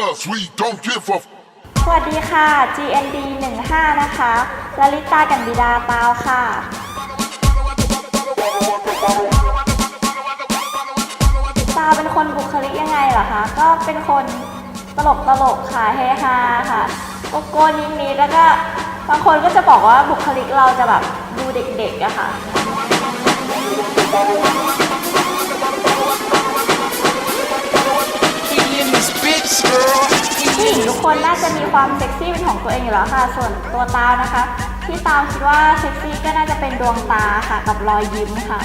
cause we don't give a f- สวัสดีค่ะ GND 15นะคะลลิตากันบิดาตาวค่ะ ตาวเป็นคนบุคลิกยังไงเหรอคะ ก็เป็นคนตลกตลกค่ะเฮฮาค่ะโกโก้นิดนิดแล้วก็บางคนก็จะบอกว่าบุคลิกเราจะแบบดูเด็กๆอะค่ะ ผู้หญิงทุกคนน่าจะมีความเซ็กซี่เป็นของตัวเองอยู่แล้วค่ะ ส่วนตัวตาวนะคะ ที่ตาวคิดว่าเซ็กซี่ก็น่าจะเป็นดวงตาค่ะ กับรอยยิ้มค่ะ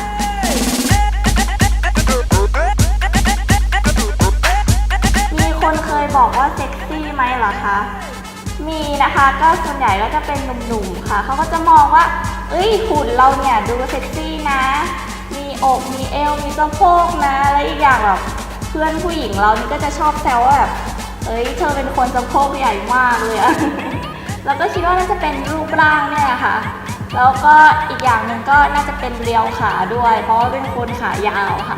มีคนเคยบอกว่าเซ็กซี่ไหมเหรอคะ มีนะคะก็ส่วนใหญ่ก็จะเป็นหนุ่มๆค่ะ เขาก็จะมองว่า เอ้ยหุ่นเราเนี่ยดูเซ็กซี่นะ มีอก มีเอว มีสะโพกนะ แล้วอีกอย่างแบบ พื่อนผู้หญิงเรานี่ก็จะชอบแซวว่าแบบเอ้ยเธอเป็นคนสะโพกใหญ่มากเลยอะแล้วก็คิดว่าน่าจะเป็นรูปร่างเนี่ยค่ะ แล้วก็อีกอย่างหนึ่งก็น่าจะเป็นเรียวขาด้วย เพราะว่าเป็นคนขายาวค่ะ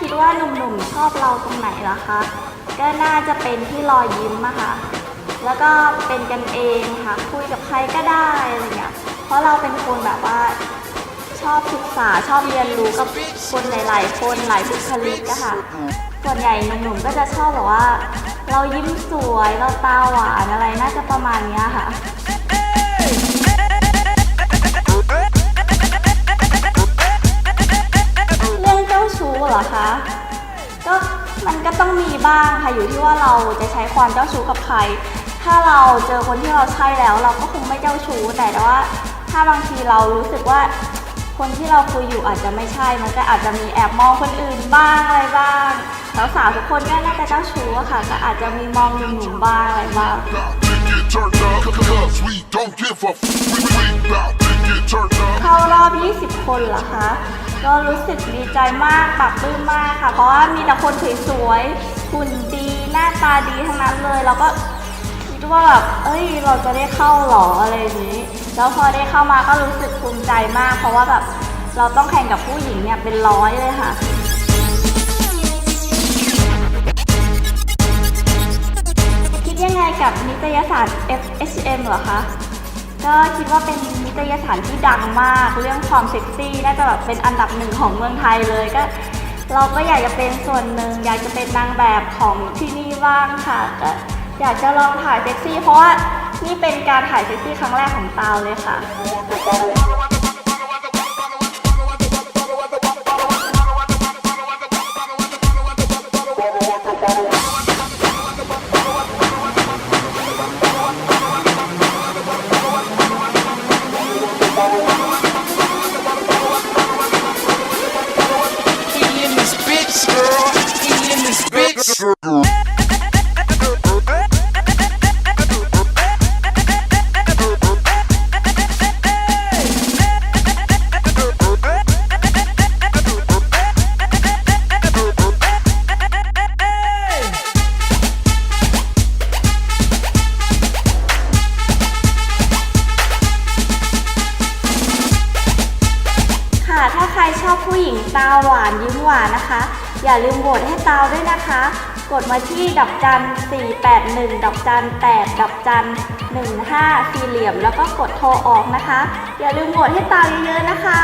คิดว่าหนุ่มๆชอบเราตรงไหนล่ะคะ ก็น่าจะเป็นที่รอยยิ้มอะค่ะ แล้วก็เป็นกันเองค่ะ คุยกับใครก็ได้อะไรเงี้ย เพราะเราเป็นคนแบบว่า ชอบศึกษาชอบเรียนรู้กับคนหลายๆคนหลายบุคลิกอะค่ะ ส่วนใหญ่หนุ่มๆก็จะชอบแบบว่า เรายิ้มสวยเราตาหวานอะไรน่าจะประมาณนี้ค่ะเรื่องเจ้าชู้เหรอคะก็มันก็ต้องมีบ้างค่ะอยู่ที่ว่าเราจะใช้ความเจ้าชู้กับใคร ถ้าเราเจอคนที่เราใช่แล้ว เราก็คงไม่เจ้าชู้แต่ว่า ถ้าบางทีเรารู้สึกว่า คนที่เราคุยอยู่อาจจะไม่ใช่ มันก็อาจจะมีแอบมองคนอื่นบ้างอะไรบ้าง สาวๆทุกคนก็น่าจะเจ้าชู้อะค่ะ ก็อาจจะมีมองหนุ่มๆบ้างอะไรบ้าง เข้ารอบ 20 คนเหรอคะ ก็รู้สึกดีใจมากปรับปลื้มมากค่ะ เพราะว่ามีแต่คนสวยๆหุ่นดีหน้าตาดีทั้งนั้นเลยเราก็คิดว่าแบบ เอ้ย เราจะได้เข้าหรออะไรอย่างนี้ แล้วพอได้เข้ามาก็รู้สึกภูมิใจมาก เพราะว่าแบบเราต้องแข่งกับผู้หญิงเนี่ยเป็นร้อยเลยค่ะคิดยังไงกับนิตยสาร FHM เหรอคะ ก็คิดว่าเป็นนิตยสารที่ดังมาก เรื่องความเซ็กซี่น่าจะแบบเป็นอันดับหนึ่งของเมืองไทยเลยก็ เราก็อยากจะเป็นส่วนหนึ่ง อยากจะเป็นนางแบบของที่นี่บ้างค่ะก็อยากจะลองถ่ายเซ็กซี่เพราะว่า นี่เป็นการถ่ายเซ็กซี่ครั้งแรกของตาวเลยค่ะ in this bitch, girl. in this bitch. รชอบผู้หญิงตาหวานยิ้มหวานนะคะ อย่าลืมโหวตให้ตาวด้วยนะคะ กดมาที่ดอกจัน 481 ดอกจัน 8 ดอกจัน 15 สี่เหลี่ยม แล้วก็กดโทรออกนะคะ อย่าลืมโหวตให้ตาวเยอะๆนะคะ